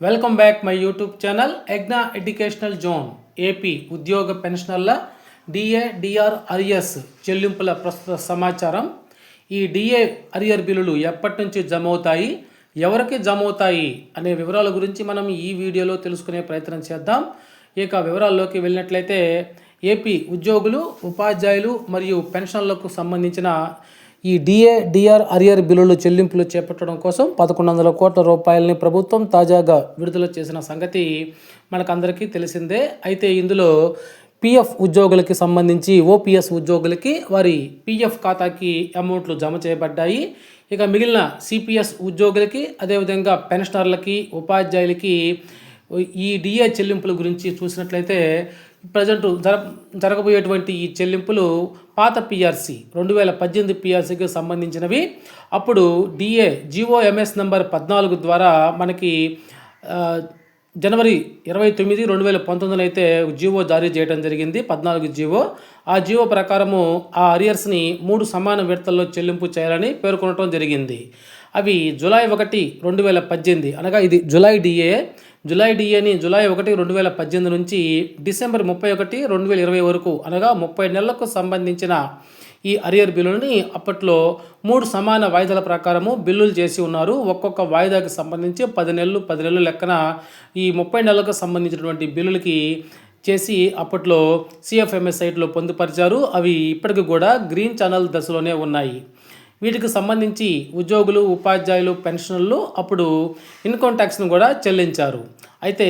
Welcome back my YouTube channel ఎగ్నా educational zone AP ఉద్యోగ పెన్షనర్ల DA DR arrears చెల్లింపుల ప్రస్తుత సమాచారం ఈ డిఏ అరియర్ బిల్లులు ఎప్పటి నుంచి జమ అవుతాయి ఎవరికి జమ అవుతాయి అనే వివరాల గురించి మనం ఈ వీడియోలో తెలుసుకునే ప్రయత్నం చేద్దాం. ఇక వివరాల్లోకి వెళ్ళినట్లయితే ఏపీ ఉద్యోగులు ఉపాధ్యాయులు మరియు పెన్షన్లకు సంబంధించిన ఈ డిఏ డిఆర్ అరియర్ బిల్లులు చెల్లింపులు చేపట్టడం కోసం పదకొండు వందల కోట్ల రూపాయలని ప్రభుత్వం తాజాగా విడుదల చేసిన సంగతి మనకందరికీ తెలిసిందే. అయితే ఇందులో పిఎఫ్ ఉద్యోగులకి సంబంధించి ఓపీఎస్ ఉద్యోగులకి వారి పిఎఫ్ ఖాతాకి అమౌంట్లు జమ చేయబడ్డాయి. ఇక మిగిలిన సిపిఎస్ ఉద్యోగులకి అదేవిధంగా పెన్షనర్లకి ఉపాధ్యాయులకి ఈ డిఏ చెల్లింపుల గురించి చూసినట్లయితే ప్రజెంట్ జర జరగబోయేటువంటి ఈ చెల్లింపులు పాత పిఆర్సి రెండు వేల పద్దెనిమిది పిఆర్సీకి సంబంధించినవి. అప్పుడు డిఏ జిఓఎంఎస్ నంబర్ పద్నాలుగు ద్వారా మనకి జనవరి ఇరవై తొమ్మిది రెండు వేల పంతొమ్మిదిలో అయితే జీవో జారీ చేయడం జరిగింది పద్నాలుగు జీవో ఆ జీవో ప్రకారము ఆ అరియర్స్ని మూడు సమాన విడతల్లో చెల్లింపు చేయాలని పేర్కొనడం జరిగింది. అవి జులై ఒకటి రెండు వేల పద్దెనిమిది. అనగా ఇది జులై డిఏ. జులై డిఏని జులై ఒకటి రెండు వేల పద్దెనిమిది నుంచి డిసెంబర్ ముప్పై ఒకటి రెండు వేల ఇరవై వరకు అనగా ముప్పై నెలలకు సంబంధించిన ఈ అరియర్ బిల్లుని అప్పట్లో మూడు సమాన వాయిదాల ప్రకారము బిల్లులు చేసి ఉన్నారు. ఒక్కొక్క వాయిదాకి సంబంధించి పది నెలలు పది నెలలు లెక్కన ఈ ముప్పై నెలలకు సంబంధించినటువంటి బిల్లులకి చేసి అప్పట్లో సిఎఫ్ఎంఎస్ సైట్లో పొందుపరిచారు. అవి ఇప్పటికి కూడా గ్రీన్ ఛానల్ దశలోనే ఉన్నాయి. వీటికి సంబంధించి ఉద్యోగులు ఉపాధ్యాయులు పెన్షనర్లు అప్పుడు ఇన్కమ్ ట్యాక్స్ను కూడా చెల్లించారు. అయితే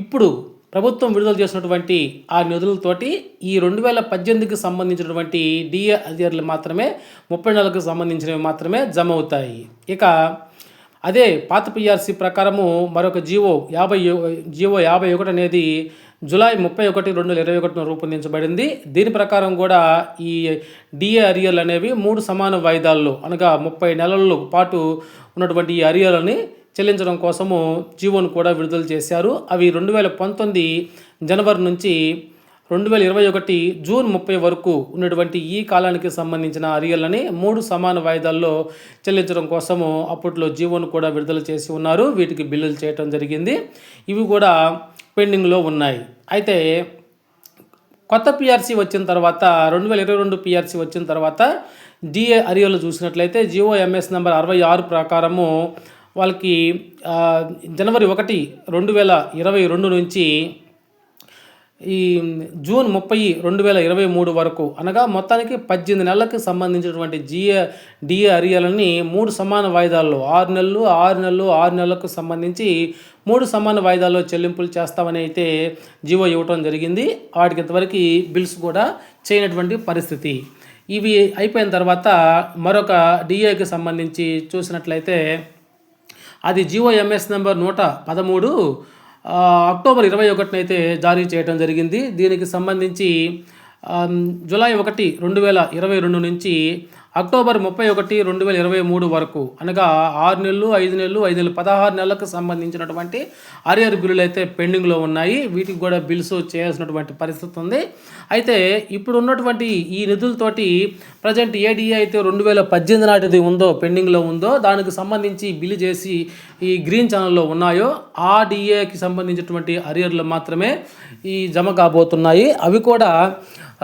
ఇప్పుడు ప్రభుత్వం విడుదల చేసినటువంటి ఆ నిధులతోటి ఈ రెండు వేల పద్దెనిమిదికి సంబంధించినటువంటి డిఏ అధికారులు మాత్రమే ముప్పై నాలుగుకి సంబంధించినవి మాత్రమే జమ అవుతాయి. ఇక అదే పాత పిఆర్సి ప్రకారము మరొక జీవో యాభై జీవో యాభై ఒకటి అనేది జూలై ముప్పై ఒకటి రెండు వేల ఇరవై ఒకటిన రూపొందించబడింది. దీని ప్రకారం కూడా ఈ డిఏ అరియల్ అనేవి మూడు సమాన వాయిదాల్లో అనగా ముప్పై నెలల పాటు ఉన్నటువంటి ఈ అరియర్లని చెల్లించడం కోసము జీవోను కూడా విడుదల చేశారు. అవి రెండు వేల పంతొమ్మిది జనవరి నుంచి రెండు వేల ఇరవై ఒకటి జూన్ ముప్పై వరకు ఉన్నటువంటి ఈ కాలానికి సంబంధించిన అరియల్ని మూడు సమాన వాయిదాల్లో చెల్లించడం కోసము అప్పట్లో జీవోను కూడా విడుదల చేసి ఉన్నారు. వీటికి బిల్లులు చేయటం జరిగింది. ఇవి కూడా పెండింగ్లో ఉన్నాయి. అయితే కొత్త పిఆర్సీ వచ్చిన తర్వాత రెండు వేల ఇరవై రెండు పిఆర్సీ వచ్చిన తర్వాత డిఏ అరియర్లు చూసినట్లయితే జియో ఎంఎస్ నెంబర్ అరవై ఆరు ప్రకారము వాళ్ళకి జనవరి ఒకటి రెండు వేల ఇరవై రెండు నుంచి ఈ జూన్ ముప్పై రెండు వేల ఇరవై మూడు వరకు అనగా మొత్తానికి పద్దెనిమిది నెలలకు సంబంధించినటువంటి జిఏ డిఏ అరియాలని మూడు సమాన వాయిదాల్లో ఆరు నెలలు ఆరు నెలలు ఆరు నెలలకు సంబంధించి మూడు సమాన వాయిదాల్లో చెల్లింపులు చేస్తామని అయితే జీవో ఇవ్వటం జరిగింది. వాటికి ఇంతవరకు బిల్స్ కూడా చేయనటువంటి పరిస్థితి. ఇవి అయిపోయిన తర్వాత మరొక డిఏకి సంబంధించి చూసినట్లయితే అది జియో ఎంఎస్ నెంబర్ నూట పదమూడు అక్టోబర్ ఇరవై ఒకటిన అయితే జారీ చేయడం జరిగింది. దీనికి సంబంధించి జూలై ఒకటి రెండు వేల ఇరవై రెండు నుంచి అక్టోబర్ ముప్పై ఒకటి రెండు వేల ఇరవై మూడు వరకు అనగా ఆరు నెలలు ఐదు నెలలు ఐదు నెలలు పదహారు నెలలకు సంబంధించినటువంటి అరియర్ బిల్లులు అయితే పెండింగ్లో ఉన్నాయి. వీటికి కూడా బిల్స్ చేయాల్సినటువంటి పరిస్థితి ఉంది. అయితే ఇప్పుడు ఉన్నటువంటి ఈ నిధులతోటి ప్రజెంట్ ఏ అయితే రెండు వేల పద్దెనిమిది నాటిది ఉందో పెండింగ్లో ఉందో దానికి సంబంధించి బిల్లు చేసి ఈ గ్రీన్ ఛానల్లో ఉన్నాయో ఆ డిఏకి సంబంధించినటువంటి అరియర్లు మాత్రమే ఈ జమ కాబోతున్నాయి. అవి కూడా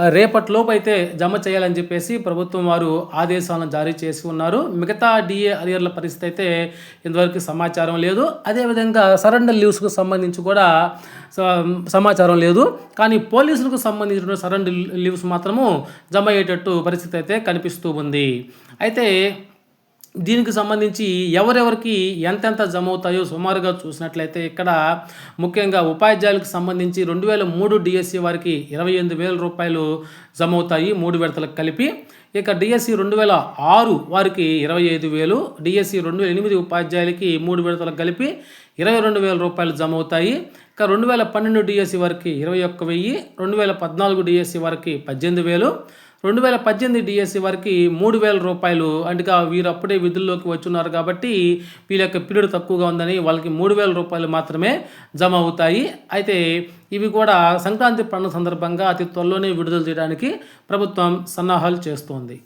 రేపటిలోపు అయితే జమ చేయాలని చెప్పేసి ప్రభుత్వం వారు ఆదేశాలను జారీ చేసి ఉన్నారు. మిగతా డిఏ అరియర్ల పరిస్థితి అయితే ఇంతవరకు సమాచారం లేదు. అదేవిధంగా సరెండర్ లీవ్స్కు సంబంధించి కూడా స- సమాచారం లేదు. కానీ పోలీసులకు సంబంధించిన సరెండర్ లీవ్స్ మాత్రము జమ అయ్యేటట్టు పరిస్థితి అయితే కనిపిస్తూ ఉంది. అయితే దీనికి సంబంధించి ఎవరెవరికి ఎంతెంత జమ అవుతాయో సుమారుగా చూసినట్లయితే ఇక్కడ ముఖ్యంగా ఉపాధ్యాయులకు సంబంధించి రెండు వేల మూడు డిఎస్సి వారికి ఇరవై ఎనిమిది వేల రూపాయలు జమ అవుతాయి మూడు విడతలకు కలిపి. ఇక డిఎస్సి రెండు వేల ఆరు వారికి ఇరవై ఐదు వేలు డిఎస్సి రెండు వేల ఎనిమిది ఉపాధ్యాయులకి మూడు విడతలకు కలిపి ఇరవై రెండు వేల రూపాయలు జమ అవుతాయి ఇక రెండు వేల పన్నెండు డిఎస్సి వారికి ఇరవై ఒక్క వెయ్యి రెండు వేల పద్నాలుగు డిఎస్సి వారికి పద్దెనిమిది వేలు రెండు వేల పద్దెనిమిది డిఎస్సి వారికి మూడు వేల రూపాయలు అంటే వీరు అప్పుడే విధుల్లోకి వచ్చున్నారు కాబట్టి వీళ్ళ యొక్క పీరియడ్ తక్కువగా ఉందని వాళ్ళకి మూడు వేల రూపాయలు మాత్రమే జమ అవుతాయి. అయితే ఇవి కూడా సంక్రాంతి పండుగ సందర్భంగా అతి త్వరలోనే విడుదల చేయడానికి ప్రభుత్వం సన్నాహాలు చేస్తోంది.